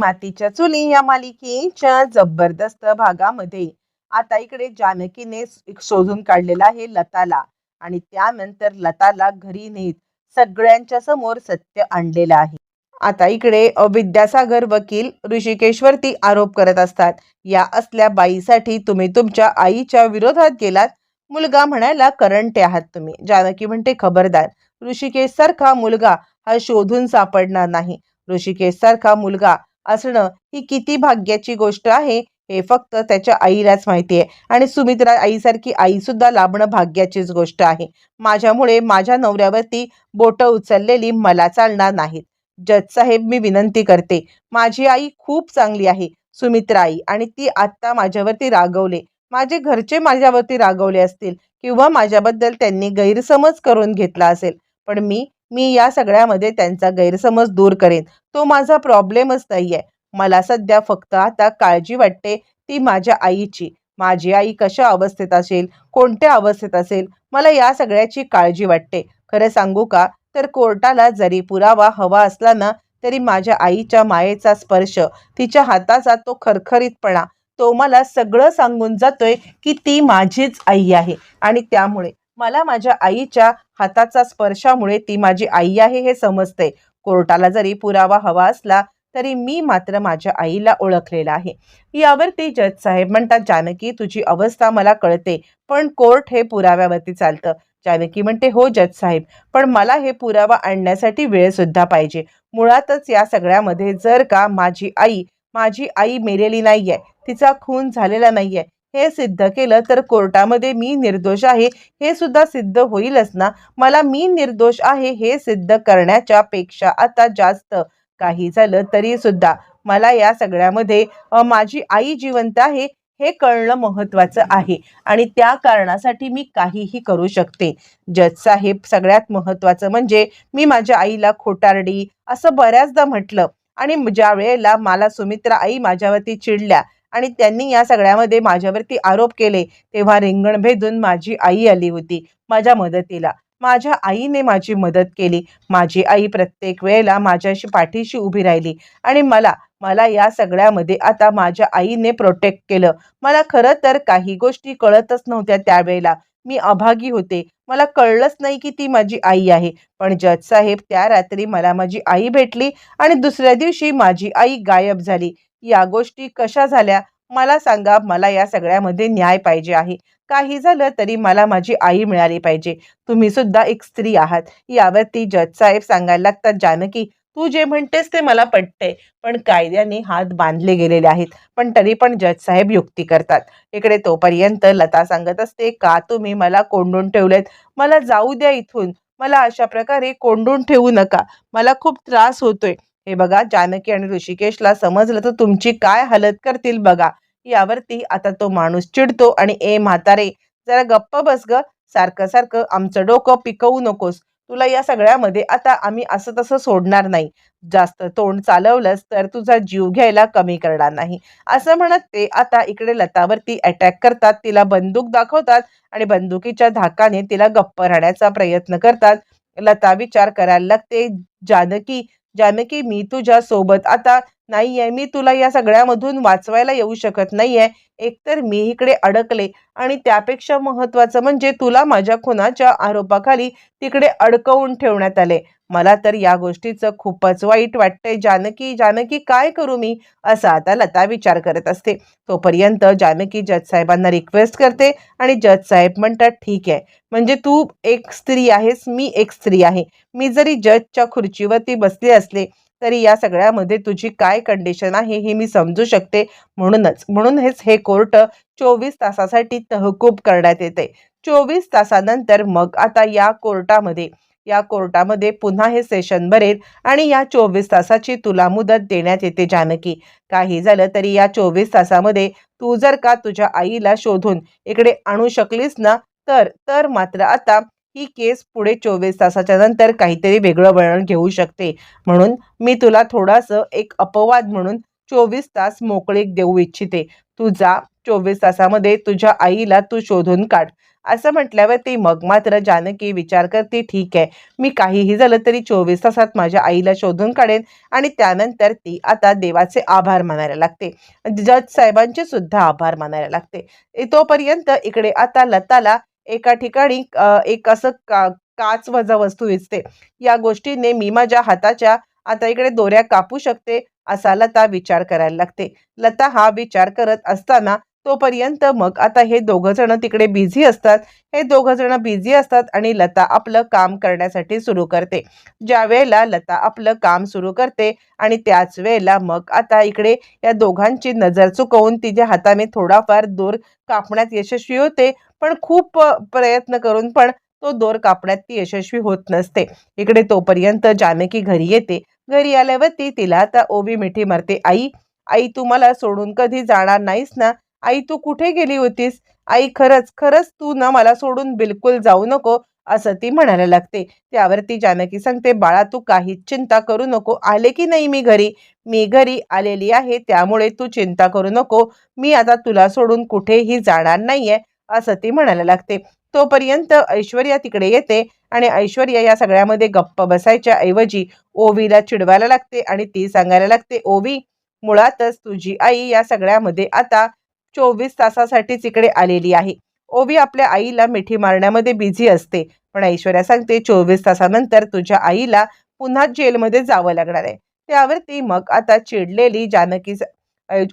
मातीच्या चुली या मालिकेच्या जबरदस्त भागामध्ये. आता इकडे जानकीने शोधून काढलेला आहे लताला आणि त्यानंतर लताला घरी नेत सगळ्यांच्या समोर सत्य आणलेलं आहे. आता इकडे विद्यासागर वकील ऋषिकेशवरती आरोप करत असतात. या असल्या बाईसाठी तुम्ही तुमच्या आईच्या विरोधात गेलात. मुलगा म्हणायला करंटे आहात तुम्ही. जानकी म्हणते खबरदार. ऋषिकेश सारखा मुलगा हा शोधून सापडणार नाही. ऋषिकेश सारखा मुलगा असणं ही किती भाग्याची गोष्ट आहे हे फक्त त्याच्या आईलाच माहिती आहे. आणि सुमित्रा आईसारखी आईसुद्धा लाभणं भाग्याचीच गोष्ट आहे. माझ्यामुळे माझ्या नवऱ्यावरती बोटं उचललेली मला चालणार नाहीत. जज साहेब मी विनंती करते माझी आई खूप चांगली आहे सुमित्रा आई आणि ती आत्ता माझ्यावरती रागवले. माझे घरचे माझ्यावरती रागवले असतील किंवा माझ्याबद्दल त्यांनी गैरसमज करून घेतला असेल पण मी मी या सगळ्यामध्ये त्यांचा गैरसमज दूर करेन. तो माझा प्रॉब्लेमच नाही आहे मला सध्या फक्त आता काळजी वाटते ती माझ्या आईची. माझी आई कशा अवस्थेत असेल? कोणत्या अवस्थेत असेल? मला या सगळ्याची काळजी वाटते. खरं सांगू का? तर कोर्टाला जरी पुरावा हवा असला ना तरी माझ्या आईच्या मायेचा स्पर्श तिच्या हाताचा तो खरखरीतपणा तो मला सगळं सांगून जातोय की ती माझीच आई आहे. आणि त्यामुळे मला माझ्या आईच्या हाताचा स्पर्शामुळे ती माझी आई आहे हे समजते. कोर्टाला जरी पुरावा हवा असला तरी मी मात्र माझ्या आईला ओळखलेला आहे. यावरती जज साहेब म्हणतात जानकी तुझी अवस्था मला कळते पण कोर्ट हे पुराव्यावरती चालतं. जानकी म्हणते हो जज साहेब पण मला हे पुरावा आणण्यासाठी वेळ सुद्धा पाहिजे. मुळातच या सगळ्यामध्ये जर का माझी आई माझी आई मेलेली आहे तिचा खून झालेला नाही आहे हे सिद्ध केलं तर कोर्टामध्ये मी निर्दोष आहे हे सुद्धा सिद्ध होईलच ना? मला मी निर्दोष आहे हे सिद्ध करण्याच्या पेक्षा आता जास्त काही झालं तरी सुद्धा. मला या सगळ्यामध्ये माझी आई जिवंत आहे हे कळणं महत्त्वाचं आहे आणि त्या कारणासाठी मी काहीही करू शकते. जज साहेब सगळ्यात महत्त्वाचं म्हणजे मी माझ्या आईला खोटारडी असं बऱ्याचदा म्हटलं आणि ज्या वेळेला मला सुमित्रा आई माझ्यावरती चिडल्या आणि त्यांनी या सगळ्यामध्ये माझ्यावरती आरोप केले तेव्हा रिंगण भेदून माझी आई आली होती माझ्या मदतीला. माझ्या आईने माझी मदत केली. माझी आई प्रत्येक वेळेला माझ्याशी पाठीशी उभी राहिली आणि मला मला या सगळ्यामध्ये आता माझ्या आईने प्रोटेक्ट केलं. मला खरं तर काही गोष्टी कळतच नव्हत्या त्यावेळेला. मी अभागी होते. मला कळलंच नाही की ती माझी आई आहे. पण जज साहेब त्या रात्री मला माझी आई भेटली आणि दुसऱ्या दिवशी माझी आई गायब झाली. या गोष्टी कशा झाल्या? मला सांगा मला या सगळ्यामध्ये न्याय पाहिजे आहे. काही झालं तरी मला माझी आई मिळाली पाहिजे. तुम्ही सुद्धा एक स्त्री आहात. यावरती जज साहेब सांगायला लागतात जानकी तू जे म्हणतेस ते मला पटते पण कायद्याने हात बांधले गेलेले आहेत. पण तरी पण जज साहेब युक्ती करतात. इकडे तोपर्यंत लता सांगत असते का तुम्ही मला कोंडून ठेवलेत? मला जाऊ द्या इथून. मला अशा प्रकारे कोंडून ठेवू नका. मला खूप त्रास होतोय. हे बघा जानकी आणि ऋषिकेशला समजलं तर तुमची काय हालत करतील बघा. यावरती आता तो माणूस चिडतो आणि ए म्हातारे जरा गप्प बस ग. सारखं सारखं आमचं डोकं पिकवू नकोस. तुला या सगळ्यामध्ये आता आम्ही असं तसं सोडणार नाही. जास्त तोंड चालवलंस तर तुझा जीव घ्यायला कमी करणार नाही. असं म्हणत ते आता इकडे लतावरती अटॅक करतात तिला बंदूक दाखवतात आणि बंदुकीच्या धाकाने तिला गप्प राहण्याचा प्रयत्न करतात. लता विचार करायला लागते जानकी जानकी मी तुझ्या सोबत आता नाहीये मी तुला या सगळ्यामधून वाचवायला येऊ शकत नाहीये. एकतर मी इकडे अडकले आणि त्यापेक्षा महत्वाचं म्हणजे तुला माझ्या खुनाच्या आरोपाखाली तिकडे अडकवून ठेवण्यात आले. मला तर या गोष्टीचं खूपच वाईट वाटतंय. जानकी जानकी काय करू मी? असा आता लता विचार करत असते. तोपर्यंत जानकी जज साहेबांना रिक्वेस्ट करते आणि जज साहेब म्हणतात ठीक आहे. म्हणजे तू एक स्त्री आहेस मी एक स्त्री आहे. मी जरी जजच्या खुर्चीवरती बसले असले तरी या सगळ्यामध्ये तुझी काय कंडिशन आहे हे मी समजू शकते म्हणूनच. म्हणून हेच हे कोर्ट चोवीस तासासाठी तहकूब करण्यात येते. चोवीस तासानंतर मग आता या कोर्टामध्ये या कोर्टामध्ये पुन्हा हे सेशन भरेल आणि या चोवीस तासाची तुला मुदत देण्यात येते जानकी. काही झालं तरी या चोवीस तासामध्ये तू जर का तुझ्या आईला शोधून इकडे आणू शकलीस ना तर तर मात्र आता ही केस पुढे चोवीस तासाच्या नंतर काहीतरी वेगळं वळण घेऊ शकते. म्हणून मी तुला थोडासा एक अपवाद म्हणून चोवीस तास मोकळीक देऊ इच्छिते. तू जा चोवीस तासामध्ये तुझ्या आईला तू शोधून काढ. असं म्हटल्यावर ती मग मात्र जानकी विचार करते ठीक आहे. मी काहीही झालं तरी चोवीस तासात माझ्या आईला शोधून काढेन आणि त्यानंतर ती आता देवाचे आभार मानायला लागते. जज साहेबांचे सुद्धा आभार मानायला लागते. तोपर्यंत इकडे आता लताला एका ठिकाणी एक असं का काच वजा वस्तू दिसते. या गोष्टीने मी माझ्या हाताच्या आता इकडे दोऱ्या कापू शकते असा लता विचार करायला लागते. लता हा विचार करत असताना तोपर्यंत मग आता हे दोघं जण तिकडे बिझी असतात. हे दोघं जण बिझी असतात आणि लता आपलं काम करण्यासाठी सुरू करते. ज्या वेळेला लता आपलं काम सुरू करते आणि त्याच वेळेला मग आता इकडे या दोघांची नजर चुकवून तिच्या हाताने थोडाफार दोर कापण्यात यशस्वी होते. पण खूप प्रयत्न करून पण तो दोर कापण्यात ती यशस्वी होत नसते. इकडे तोपर्यंत जानकी घरी येते. घरी आल्यावरती तिला आता ओवी मिठी मारते. आई आई तू मला सोडून कधी जाणार नाहीस ना? आई तू कुठे गेली होतीस? आई खरंच खरंच तू ना मला सोडून बिलकुल जाऊ नको असं ती म्हणायला लागते. त्यावरती जानकी सांगते बाळा तू काहीच चिंता करू नको. आले की नाही मी घरी? मी घरी आलेली आहे त्यामुळे तू चिंता करू नको. मी आता तुला सोडून कुठेही जाणार नाहीये असं ती म्हणायला लागते. तोपर्यंत ऐश्वर्या तिकडे येते आणि ऐश्वर्या या सगळ्यामध्ये गप्प बसायच्या ऐवजी ओवीला चिडवायला लागते आणि ती सांगायला लागते ओवी मुळातच तुझी आई या सगळ्यामध्ये आता चोवीस तासासाठीच इकडे आलेली आहे. ओवी आपल्या आईला मिठी मारण्यामध्ये बिझी असते. पण ऐश्वर्या सांगते चोवीस तासानंतर तुझ्या आईला पुन्हा जेलमध्ये जावं लागणार आहे. त्यावरती मग आता चिडलेली जानकी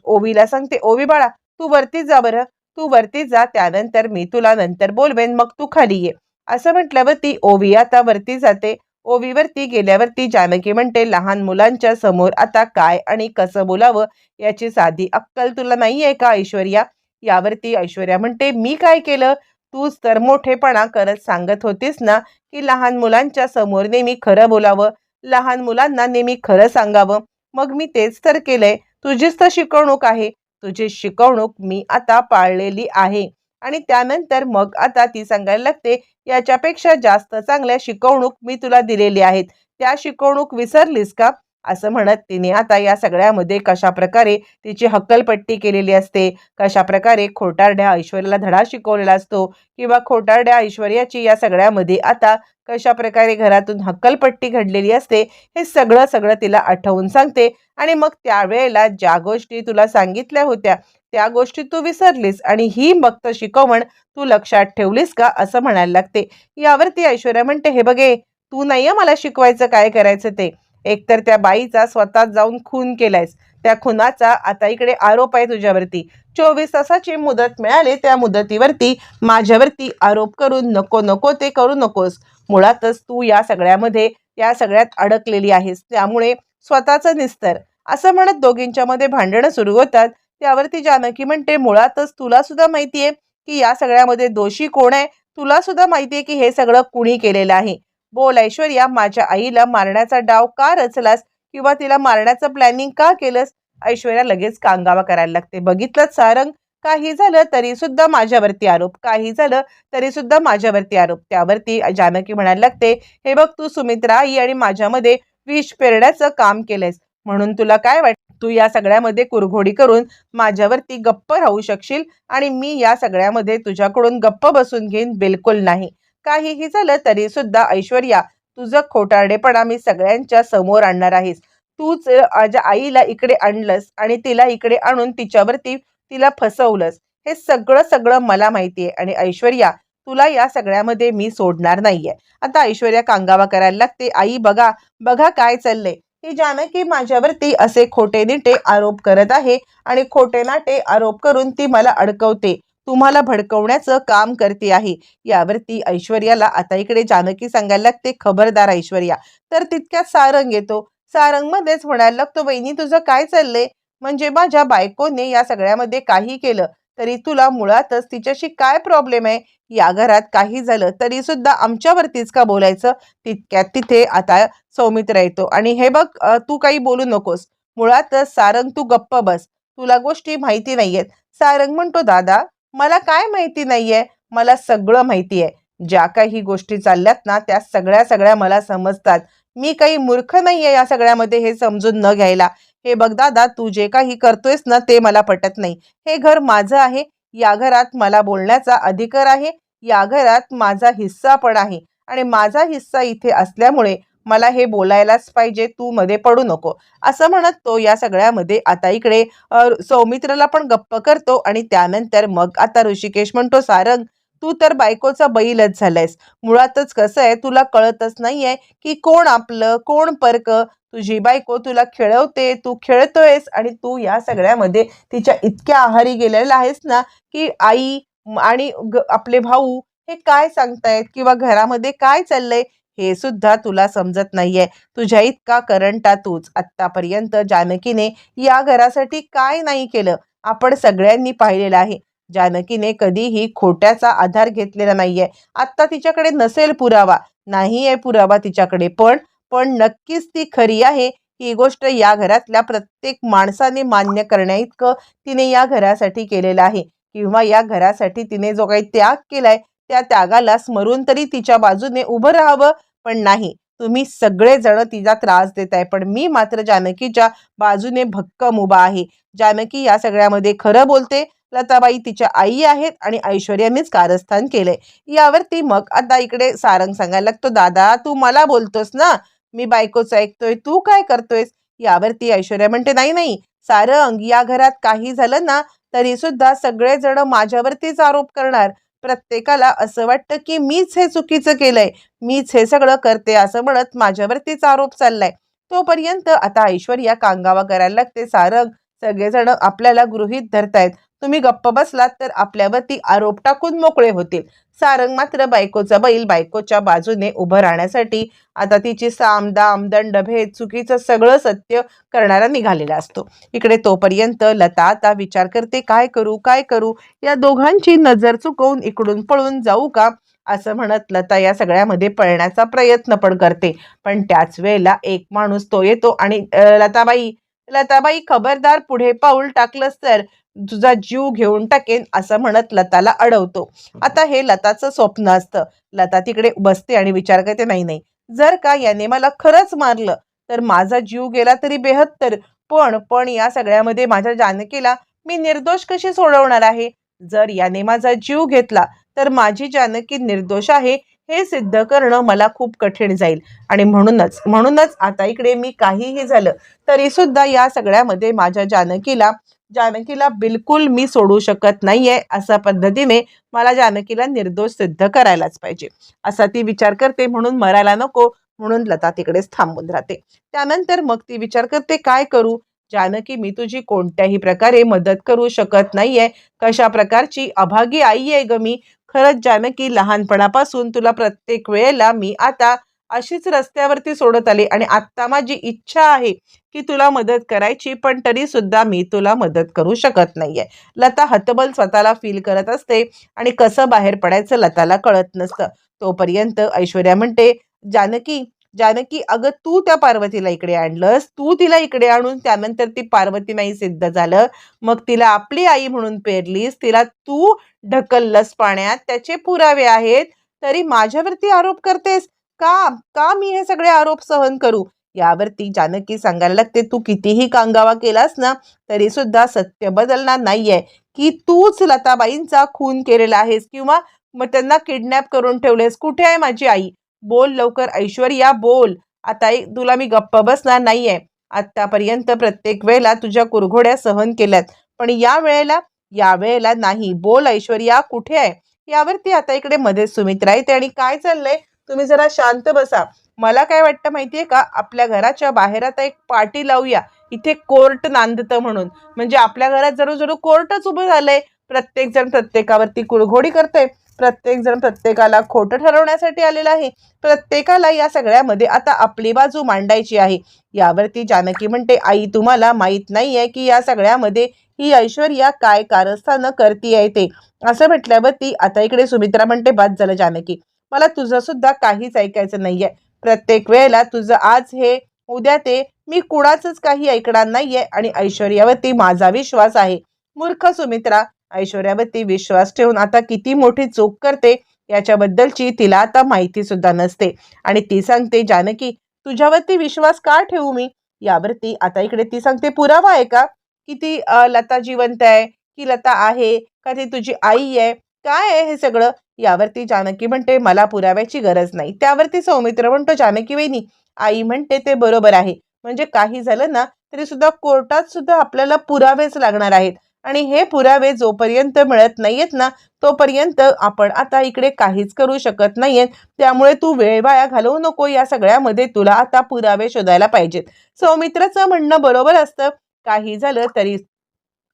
ओवीला सांगते ओवी बाळा तू वरती जा बरं. तू वरती जा त्यानंतर मी तुला नंतर बोलवेन. मग तू खाली ये. असं म्हटल्यावर ती ओवी आता वरती जाते. ओवीवरती गेल्यावरती जानकी म्हणते लहान मुलांच्या समोर आता काय आणि कसं बोलावं याची साधी अक्कल तुला नाही आहे का ऐश्वर्या? यावरती ऐश्वर्या म्हणते मी काय केलं? तूच तर मोठेपणा करत सांगत होतीस ना की लहान मुलांच्या समोर नेहमी खरं बोलावं. लहान मुलांना नेहमी खरं सांगावं. मग मी तेच तर केलंय. तुझीच तर शिकवणूक आहे. तुझी शिकवणूक मी आता पाळलेली आहे. आणि त्यानंतर मग आता ती सांगायला लागते याच्यापेक्षा जास्त चांगल्या शिकवणूक मी तुला दिलेली आहेत. त्या शिकवणूक विसरलीस का? असं म्हणत तिने. आता या सगळ्यामध्ये कशा प्रकारे तिची हक्कलपट्टी केलेली असते? कशा प्रकारे खोटारड्या ऐश्वर्याला धडा शिकवलेला असतो? किंवा खोटारड्या ऐश्वर्याची या सगळ्यामध्ये आता कशा प्रकारे घरातून हक्कलपट्टी घडलेली असते? हे सगळं सगळं तिला आठवून सांगते. आणि मग त्यावेळेला ज्या गोष्टी तुला सांगितल्या होत्या त्या गोष्टी तू विसरलीस आणि ही मग शिकवण तू लक्षात ठेवलीस का? असं म्हणायला लागते. यावरती ऐश्वर्या म्हणते हे बघे तू नाही मला शिकवायचं काय करायचं ते? एकतर त्या बाईचा स्वतः जाऊन खून केलायस. त्या खुनाचा आता इकडे आरोप आहे तुझ्यावरती. चोवीस तासाची मुदत मिळाली त्या मुदतीवरती माझ्यावरती आरोप करून नको नको ते करू नकोस. मुळातच तू या सगळ्यामध्ये या सगळ्यात अडकलेली आहेस. त्यामुळे स्वतःचं निस्तर. असं म्हणत दोघींच्या मध्ये भांडणं सुरू होतात. त्यावरती जानकी म्हणते मुळातच तुला सुद्धा माहितीये की या सगळ्यामध्ये दोषी कोण आहे? तुला सुद्धा माहितीये की हे सगळं कुणी केलेलं आहे. बोल ऐश्वर्या माझ्या आईला मारण्याचा डाव का रचलास किंवा तिला मारण्याचं प्लॅनिंग का केलंस? ऐश्वर्या लगेच कांगावा करायला लागते. बघितलं सारंग. काही झालं तरी सुद्धा माझ्यावरती आरोप. काही झालं तरी सुद्धा माझ्यावरती आरोप. त्यावरती जानकी म्हणायला लागते हे बघ तू सुमित्रा आई आणि माझ्यामध्ये विष पेरण्याचं काम केलंयस. म्हणून तुला काय वाट तू या सगळ्यामध्ये कुरघोडी करून माझ्यावरती गप्प राहू शकशील आणि मी या सगळ्यामध्ये तुझ्याकडून गप्प बसून घेईन बिलकुल नाही. काहीही झालं तरी सुद्धा ऐश्वर्या तुझं खोटारडेपणा मी सगळ्यांच्या समोर आणणार आहेस. तूच माझ्या आईला इकडे आणलंस आणि तिला इकडे आणून तिच्यावरती तिला फसवलंस. हे सगळं सगळं मला माहिती आहे आणि ऐश्वर्या तुला या सगळ्यामध्ये मी सोडणार नाहीये. आता ऐश्वर्या कांगावा करायला लागते. आई बघा बघा काय चाललंय. ही जानकी माझ्यावरती असे खोटे निटे आरोप करत आहे आणि खोटे नाटे आरोप करून ती मला अडकवते. तुम्हाला भडकवण्याचं काम करते आहे. यावरती ऐश्वर्याला आता इकडे जानकी सांगायला लागते खबरदार ऐश्वर्या. तर तितक्यात सारंग येतो. सारंग मध्येच म्हणायला लागतो बहिणी तुझं काय चाललंय? म्हणजे माझ्या बायकोने या सगळ्यामध्ये काही केलं तरी तुला मुळातच तिच्याशी काय प्रॉब्लेम आहे? या घरात काही झालं तरी सुद्धा आमच्यावरतीच का बोलायचं? तितक्यात तिथे आता सौमित्र येतो. आणि हे बघ तू काही बोलू नकोस. मुळातच सारंग तू गप्प बस. तुला गोष्टी माहिती नाहीयेत. सारंग म्हणतो दादा मला काय माहिती नाहीये? मला सगळं माहिती आहे ज्या काही गोष्टी चालल्यात ना त्या सगळ्या सगळ्या मला समजतात. मी काही मूर्ख नाहीये या सगळ्यामध्ये हे समजून न घ्यायला. हे बघ दादा तू जे काही करतोयस ना ते मला पटत नाही. हे घर माझं आहे. या घरात मला बोलण्याचा अधिकार आहे. या घरात माझा हिस्सा पण आहे. आणि माझा हिस्सा इथे असल्यामुळे मला हे बोलायलाच पाहिजे तू मध्ये पडू नको. असं म्हणत तो या सगळ्यामध्ये आता इकडे सौमित्राला सौमित्रला पण गप्प करतो आणि त्यानंतर मग आता ऋषिकेश म्हणतो सारंग तू तर बायकोचा बैलच झालायस. मुळातच कसं आहे तुला कळतच नाहीये की कोण आपलं कोण परक? तुझी बायको तुला खेळवते तू खेळतोयस आणि तू या सगळ्यामध्ये तिच्या इतक्या आहारी गेलेला आहेस ना की आई आणि ग- आपले भाऊ हे काय सांगतायत किंवा घरामध्ये काय चाललंय? हे सुद्धा तुला समजत नाहीये. तुझ्या इतका करंटा तूच. आतापर्यंत जानकीने या घरासाठी काय नाही केलं? आपण सगळ्यांनी पाहिलेलं आहे. जानकीने कधीही खोट्याचा आधार घेतलेला नाहीये. आत्ता तिच्याकडे नसेल पुरावा. नाही आहे पुरावा तिच्याकडे. पण पण नक्कीच ती खरी आहे. ही गोष्ट या घरातल्या प्रत्येक माणसाने मान्य करण्या इतकं तिने या घरासाठी केलेलं आहे. किंवा या घरासाठी तिने जो काही त्याग केलाय त्या त्यागाला स्मरून तरी तिच्या बाजूने उभं राहावं. पण नाही. तुम्ही सगळेजण तिचा त्रास देत आहे. पण मी मात्र जानकीच्या बाजूने भक्कम उभा आहे. जानकी या सगळ्यामध्ये खरं बोलते लताबाई तिच्या आई आहेत आणि ऐश्वर्यानेच कारस्थान केलंय. यावरती मग आता इकडे सारंग सांगायला लागतो दादा तू मला बोलतोस ना? मी बायकोचं ऐकतोय. तू काय करतोयस? यावरती ऐश्वर्या म्हणते नाही नाही. सारंग या घरात काही झालं ना तरी सुद्धा सगळेजण माझ्यावरतीच आरोप करणार. प्रत्येकाला असं वाटतं की मीच हे चुकीचं केलंय मीच हे सगळं करते असं म्हणत माझ्यावरतीच आरोप चाललाय. तोपर्यंत आता ऐश्वर्या कांगावा करायला लागते सारंग सगळेजण आपल्याला गृहीत धरतायत. तुम्ही गप्प बसलात तर आपल्यावरती आरोप टाकून मोकळे होतील. सारंग मात्र बायकोचा बैल बायकोच्या बाजूने उभं राहण्यासाठी आता तिची साम दाम दंड भेद चुकीचं सगळं सत्य करणारा निघालेला असतो. इकडे तोपर्यंत लता आता विचार करते काय करू काय करू? या दोघांची नजर चुकवून इकडून पळून जाऊ का? असं म्हणत लता या सगळ्यामध्ये पळण्याचा प्रयत्न पण करते. पण त्याच वेळेला एक माणूस तो येतो आणि लताबाई लताबाई खबरदार पुढे पाऊल टाकलंस तर तुझा जीव घेऊन टाकेन असं म्हणत लताला अडवतो. आता हे लताचं स्वप्न असतं. लता तिकडे बसते आणि विचार करते नाही नाही जर का याने मला खरंच मारलं तर माझा जीव गेला तरी बेहत्तर. पण पण या सगळ्यामध्ये माझ्या जानकीला मी निर्दोष कशी सोडवणार आहे? जर याने माझा जीव घेतला तर माझी जानकी निर्दोष आहे हे सिद्ध करणं मला खूप कठीण जाईल. आणि म्हणूनच म्हणूनच आता इकडे मी काहीही झालं तरी सुद्धा या सगळ्यामध्ये माझ्या जानकीला जानकीला बिलकुल मी सोडू शकत नाहीये अशा पद्धतीने मला जानकीला निर्दोष सिद्ध करायलाच पाहिजे. असा ती विचार करते म्हणून मरायला नको म्हणून लता तिकडेच थांबून राहते. त्यानंतर मग ती विचार करते काय करू? जानकी मी तुझी कोणत्याही प्रकारे मदत करू शकत नाहीये. कशा प्रकारची अभागी आई आहे ग मी. खरंच जानकी लहानपणापासून तुला प्रत्येक वेळेला मी आता अशीच रस्त्यावरती सोडत आली. आणि आत्ता माझी इच्छा आहे की तुला मदत करायची पण तरी सुद्धा मी तुला मदत करू शकत नाहीये. लता हतबल स्वतःला फील करत असते आणि कसं बाहेर पडायचं लताला कळत नसतं. तोपर्यंत ऐश्वर्या म्हणते जानकी जानकी अगं तू त्या पार्वतीला इकडे आणलंस. तू तिला इकडे आणून त्यानंतर ती पार्वती नाही सिद्ध झालं. मग तिला आपली आई म्हणून पेरलीस. तिला तू ढकललंस पाण्यात. त्याचे पुरावे आहेत. तरी माझ्यावरती आरोप करतेस? का? का मी हे सगळे आरोप सहन करू? यावरती जानकी सांगायला लागते तू कितीही कांगावा केलास ना तरी सुद्धा सत्य बदलणार नाहीये. की तूच लताबाईंचा खून केलेला आहेस किंवा मग त्यांना किडनॅप करून ठेवलेस कुठे आहे माझी आई? बोल लवकर ऐश्वर्या बोल. आता एक- तुला मी गप्प बसणार नाहीये. आतापर्यंत प्रत्येक वेळेला तुझ्या कुरघोड्या सहन केल्यात पण या वेळेला या वेळेला नाही. बोल ऐश्वर्या कुठे आहे? यावरती आता इकडे मध्ये सुमित्रा येते आणि काय चाललंय? तुम्ही जरा शांत बसा. मला काय वाटतं माहितीये का? आपल्या घराच्या बाहेर आता एक पार्टी लावूया. इथे कोर्ट नांदतं म्हणून. म्हणजे आपल्या घरात जरूर जरूर कोर्टच उभं झालंय. प्रत्येक जण प्रत्येकावरती कुळघोडी करतोय. प्रत्येक जण प्रत्येकाला खोटं ठरवण्यासाठी आलेला आहे. प्रत्येकाला या सगळ्यामध्ये आता आपली बाजू मांडायची आहे. यावरती जानकी म्हणते आई तुम्हाला माहीत नाही आहे की या सगळ्यामध्ये ही ऐश्वर्या काय कारस्थानं करतीये ते. असं म्हटल्यावरती आता इकडे सुमित्रा म्हणते बाद झालं जानकी. मला तुझं सुद्धा काहीच ऐकायचं नाहीये. प्रत्येक वेळेला तुझं आज हे उद्या ते मी कुणाचंच काही ऐकणार नाहीये आणि ऐश्वर्यावरती माझा विश्वास आहे. मूर्ख सुमित्रा ऐश्वर्यावरती विश्वास ठेवून आता किती मोठी चूक करते याच्याबद्दलची तिला आता माहिती सुद्धा नसते. आणि ती सांगते जानकी तुझ्यावरती विश्वास का ठेवू मी? यावरती आता इकडे ती सांगते पुरावा आहे का? की ती लता जिवंत आहे? की लता आहे? का ती तुझी आई आहे? काय आहे हे सगळं? यावरती जानकी म्हणते मला पुराव्याची गरज नाही. त्यावरती सौमित्र म्हणतो जानकी वहिनी आई म्हणते ते बरोबर आहे. म्हणजे काही झालं ना तरी सुद्धा कोर्टात सुद्धा आपल्याला पुरावेच लागणार आहेत. आणि हे पुरावे जोपर्यंत मिळत नाहीयेत ना तोपर्यंत आपण आता इकडे काहीच करू शकत नाहीयेत. त्यामुळे तू वेळ वाया घालवू नको. या सगळ्यामध्ये तुला आता पुरावे शोधायला पाहिजेत. सौमित्राचं म्हणणं बरोबर असतं. काही झालं तरी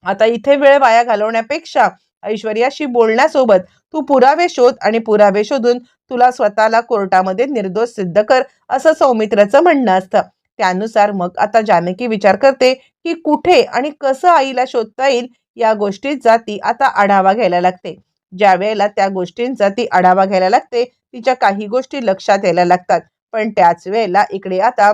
आता इथे वेळ वाया घालवण्यापेक्षा ऐश्वर्याशी बोलण्यासोबत तू पुरावे शोध आणि पुरावे शोधून तुला स्वतःला कोर्टामध्ये निर्दोष सिद्ध कर असं सौमित्राचं म्हणणं असतं. त्यानुसार मग आता जानकी विचार करते की कुठे आणि कसं आईला शोधता येईल या गोष्टींचा ती आता आढावा घ्यायला लागते. ज्या वेळेला त्या गोष्टींचा ती आढावा घ्यायला लागते तिच्या काही गोष्टी लक्षात यायला लागतात. पण त्याच वेळेला इकडे आता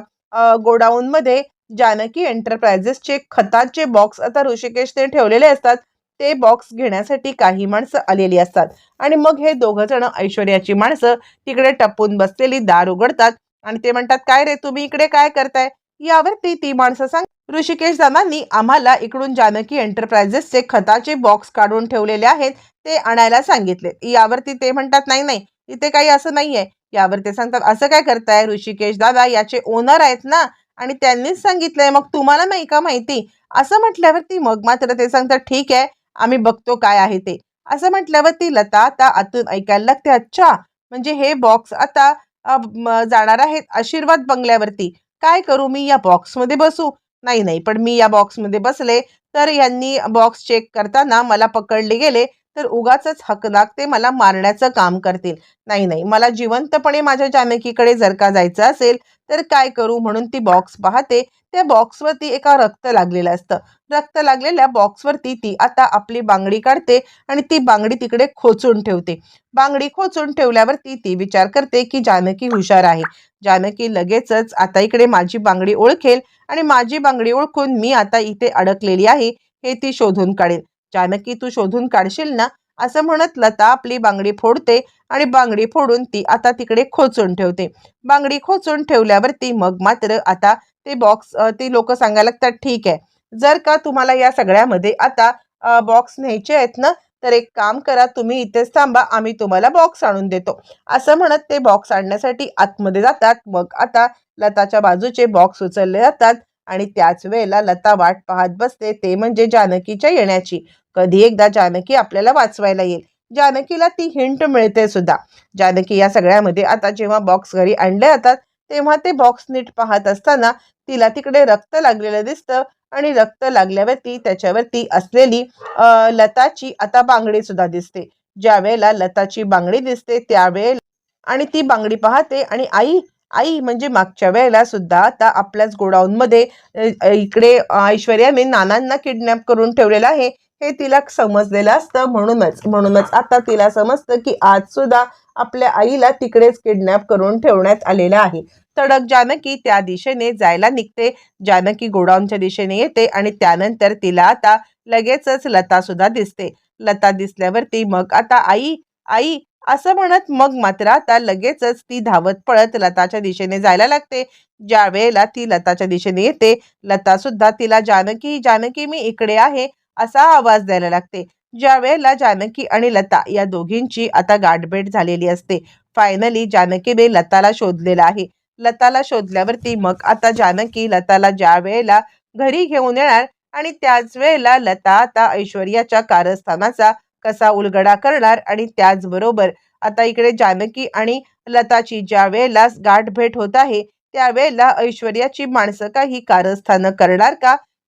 गोडाऊनमध्ये जानकी एंटरप्राइजेसचे खताचे बॉक्स आता ऋषिकेशने ठेवलेले असतात. ते बॉक्स घेण्यासाठी काही माणसं आलेली असतात. आणि मग हे दोघं जण ऐश्वर्याची माणसं तिकडे टपून बसलेली दार उघडतात आणि ते म्हणतात काय रे तुम्ही इकडे काय करताय? यावरती ती माणसं सांग ऋषिकेश दादांनी आम्हाला इकडून जानकी एंटरप्राइजेसचे खताचे बॉक्स काढून ठेवलेले आहेत ते आणायला सांगितले. यावरती ते म्हणतात नाही नाही इथे काही असं नाहीये. यावर ते सांगतात असं काय करताय? ऋषिकेश दादा याचे ओनर आहेत ना आणि त्यांनीच सांगितलंय मग तुम्हाला नाही का माहिती? असं म्हटल्यावरती मग मात्र ते सांगतात ठीक आहे आम्ही बघतो काय आहे ते. असं म्हटल्यावरती लता आता आतून ऐकायला लागते अच्छा म्हणजे हे बॉक्स आता जाणार आहेत आशीर्वाद बंगल्यावरती. काय करू मी या बॉक्समध्ये बसू? नाही नाही पण मी या बॉक्समध्ये बसले तर यांनी बॉक्स चेक करताना मला पकडले गेले. तर उगाच हकनाक ते मला मारण्याचं काम करतील. नाही नाही मला जिवंतपणे माझ्या जानकीकडे जर का जायचं असेल तर काय करू म्हणून ती बॉक्स पाहते. त्या बॉक्सवरती एका रक्त लागलेलं असतं. रक्त लागलेल्या बॉक्सवरती ती आता आपली बांगडी काढते आणि ती बांगडी तिकडे खोचून ठेवते. बांगडी खोचून ठेवल्यावरती ती विचार करते की जानकी हुशार आहे. जानकी लगेचच आता इकडे माझी बांगडी ओळखेल आणि माझी बांगडी ओळखून मी आता इथे अडकलेली आहे हे ती शोधून काढेल. जानकी तू शोधून काढशील ना? असं म्हणत लता आपली बांगडी फोडते आणि बांगडी फोडून ती आता तिकडे खोचून ठेवते. बांगडी खोचून ठेवल्यावरती मग मात्र आता ते बॉक्स ती लोक सांगायला लागतात ठीक आहे. जर का तुम्हाला या सगळ्यामध्ये आता बॉक्स न्यायचे आहेत ना तर एक काम करा तुम्ही इथेच थांबा आम्ही तुम्हाला बॉक्स आणून देतो. असं म्हणत ते बॉक्स आणण्यासाठी आतमध्ये जातात. मग आता लताच्या बाजूचे बॉक्स उचलले जातात आणि त्याच वेळेला लता वाट पाहत बसते. ते म्हणजे जानकीच्या येण्याची. कधी एकदा जानकी आपल्याला वाचवायला येईल. जानकीला ती हिंट मिळते सुद्धा. जानकी या सगळ्यामध्ये आता जेव्हा बॉक्स घरी आणले जातात तेव्हा ते बॉक्स नीट पाहत असताना तिला तिकडे रक्त लागलेलं दिसतं आणि रक्त लागल्यावरती त्याच्यावरती असलेली लताची आता बांगडी सुद्धा दिसते. ज्या वेळेला लताची बांगडी दिसते त्यावेळेला आणि ती बांगडी पाहते आणि आई आई म्हणजे मागच्या वेळेला सुद्धा आता आपल्याच गोडाऊनमध्ये इकडे ऐश्वर्याने नानांना किडनॅप करून ठेवलेलं आहे. हे तिला समजलेलं असतं म्हणूनच. म्हणूनच आता तिला समजतं की आज सुद्धा आपल्या आईला तिकडेच किडनॅप करून ठेवण्यात आलेलं आहे. तडक जानकी त्या दिशेने जायला निघते. जानकी गोडाऊनच्या दिशेने येते आणि त्यानंतर तिला आता लगेचच लता सुद्धा दिसते. लता दिसल्यावरती मग आता आई आई असं म्हणत मग मात्र आता लगेचच ती धावत पळत लताच्या दिशेने जायला लागते. ज्या वेळेला ती लताच्या दिशेने येते लता सुद्धा तिला जानकी जानकी मी इकडे आहे. असा आवाज द्यायला लागते. ज्या वेळेला जानकी आणि लता या दोघींची आता गाठभेट झालेली असते. फायनली जानकीने लताला शोधलेला आहे. लताला शोधल्यावरती मग आता जानकी लताला ज्या वेळेला घरी घेऊन येणार आणि त्याच वेळेला लता आता ऐश्वर्याच्या कारस्थानाचा कसा उलगडा करणार आणि त्याचबरोबर आता इकडे जानकी आणि लताची ज्या वेळेला गाठभेट होत आहे त्यावेळेला ऐश्वर्याची माणसं काही कारस्थानं करणार का?